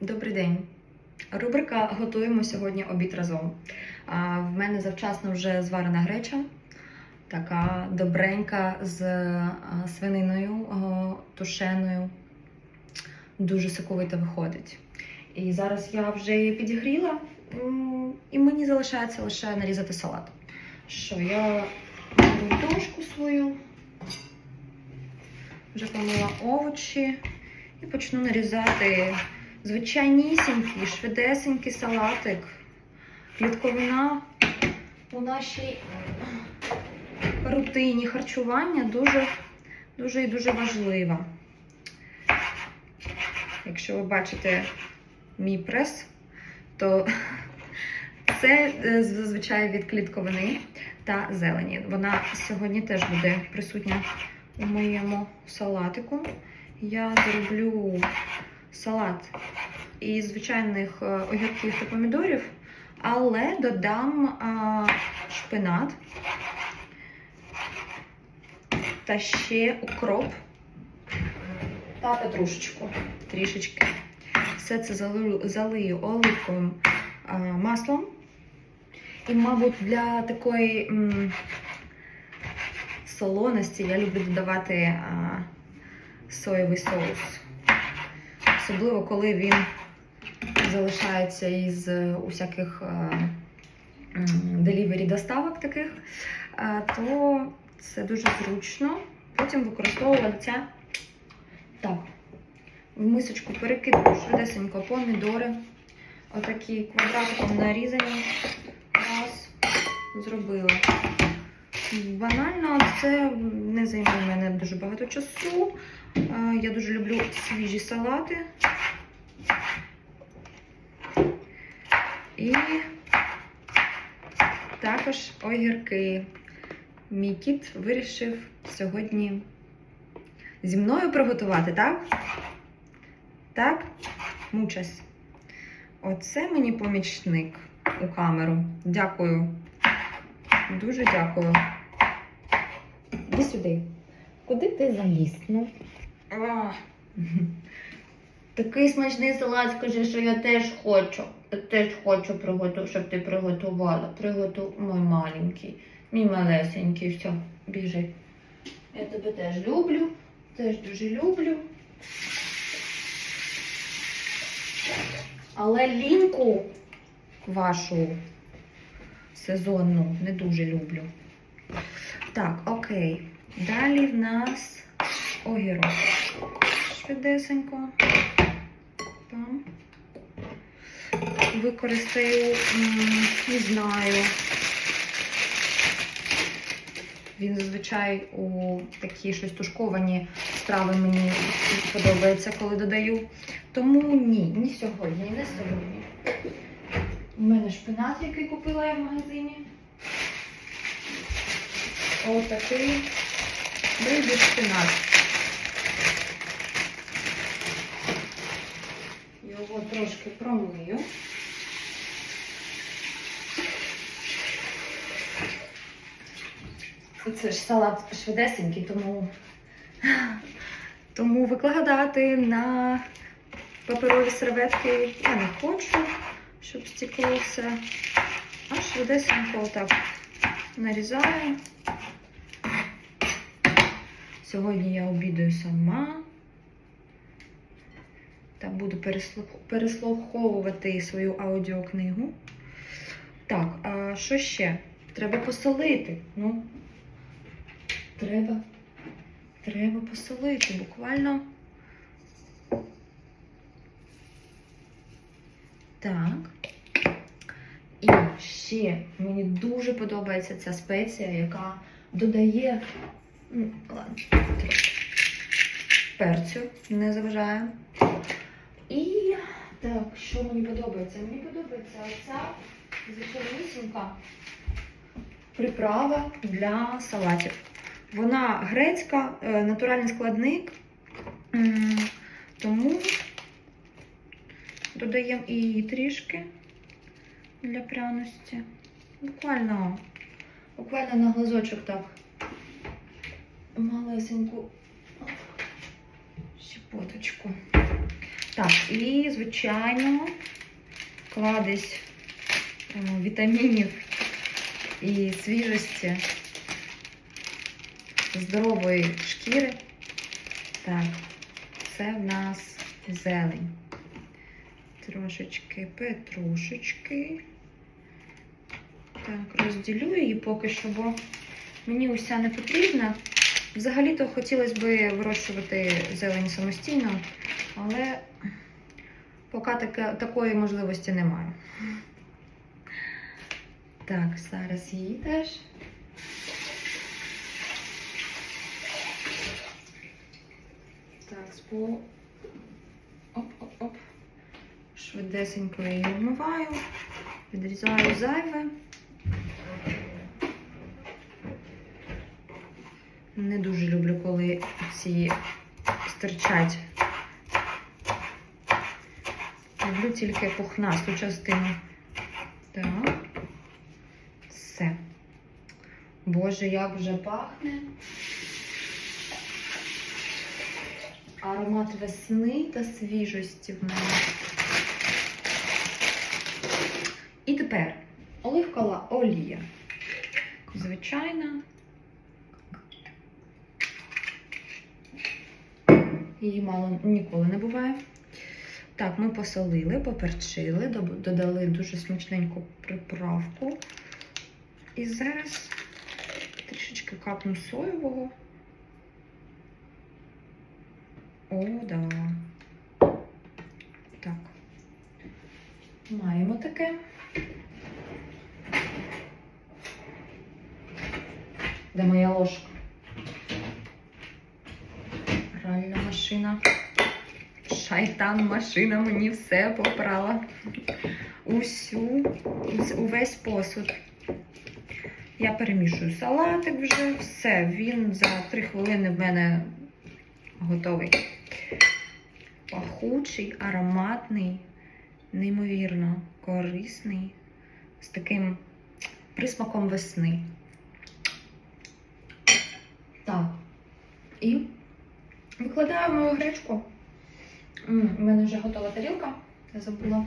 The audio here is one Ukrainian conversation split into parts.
Добрий день. Рубрика Готуємо сьогодні обід разом. А, В мене завчасно вже зварена греча, така добренька з свининою тушеною. Дуже соковито виходить. І зараз я вже її підігріла, і мені залишається лише нарізати салат. Що я беру дошку свою, вже помила овочі і почну нарізати звичайнісінький, швидесенький салатик. Клітковина у нашій рутині харчування дуже, дуже і дуже важлива. Якщо ви бачите мій прес, то це е, зазвичай від клітковини та зелені. Вона сьогодні теж буде присутня у моєму салатику. Я зроблю салат із звичайних е, огірків та помідорів, але додам а, шпинат та ще укроп та петрушечку трішечки. Все це залию, оливковим маслом. І, мабуть, для такої м, солоності я люблю додавати а, соєвий соус. Особливо, коли він залишається із е, усяких делівері доставок таких, е, то це дуже зручно. Потім використовувати так. В мисочку перекидаю швидесенько помідори. Отакі квадратиком нарізані. Раз, зробила. Банально, це не займає мене дуже багато часу. Е, Я дуже люблю свіжі салати. І також огірки. Мій кіт вирішив сьогодні зі мною приготувати, так? Так? Мучас. Оце мені помічник у камеру. Дякую. Дуже дякую. Іди сюди. Куди ти заліз? Ну? А. Такий смачний салат, скажи, що я теж хочу. Я теж хочу приготувати, щоб ти приготувала. Приготуй, мой маленький, мій малесенький, все, біжи. Я тебе теж люблю, теж дуже люблю. Але ліньку вашу сезонну не дуже люблю. Так, окей. Далі в нас огірок. Швидесенько. Там. Використаю, не знаю. Він зазвичай у такі щось тушковані страви мені подобається, коли додаю. Тому ні, не сьогодні, не сьогодні. У мене шпинат, який купила я в магазині. Отакий бейбі шпинат. Його трошки промию. Це ж салат швидесенький, тому, тому викладати на паперові серветки я не хочу, щоб стекло все. А швидесенько отак нарізаю. Сьогодні я обідаю сама та буду переслуховувати свою аудіокнигу. Так, а що ще? Треба посолити. Ну, треба, треба посолити. Буквально. Так. І ще мені дуже подобається ця спеція, яка додає трошки перцю, не заважає. І так, що мені подобається? Мені подобається ця звичайнісінька приправа для салатів. Вона грецька, е, натуральний складник, тому додаємо її трішки для пряності. Буквально, буквально на глазочок так малесеньку щепоточку. Так, і, звичайно, кладезь е, вітамінів і свіжості здорової шкіри. Так, це в нас зелень. Трошечки петрушечки. Так, розділю її поки що, бо мені уся не потрібна. Взагалі-то хотілося б вирощувати зелень самостійно, але поки таке, такої можливості немає. Так, зараз її теж. Так, спо... Оп-оп-оп. Швидесенько її вмиваю, відрізаю зайве. Не дуже люблю, коли ці стирчать. Люблю тільки пухнасту частину. Так. Все. Боже, як вже пахне. Аромат весни та свіжості в мене. І тепер оливкова олія. Звичайна. Її мало ніколи не буває. Так, ми посолили, поперчили, додали дуже смачненьку приправку. І зараз трішечки капну соєвого. О, да. Так. Маємо таке. Де моя ложка? Машина. Шайтан машина мені все попрала. Усю, увесь посуд. Я перемішую салатик вже, все. Він за 3 хвилини в мене готовий. Пахучий, ароматний, неймовірно корисний, з таким присмаком весни. Так. І викладаю мою гречку. У мене вже готова тарілка. Я забула.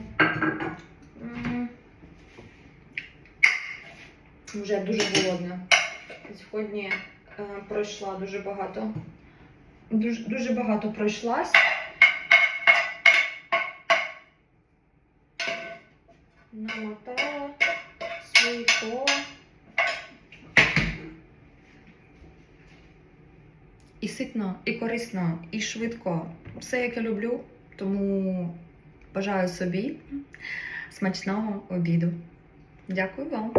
Вже дуже голодна. Сьогодні е, пройшла дуже багато. Дуже, дуже багато пройшлась. Намотала І ситно, і корисно, і швидко. Все, як я люблю, тому бажаю собі смачного обіду. Дякую вам.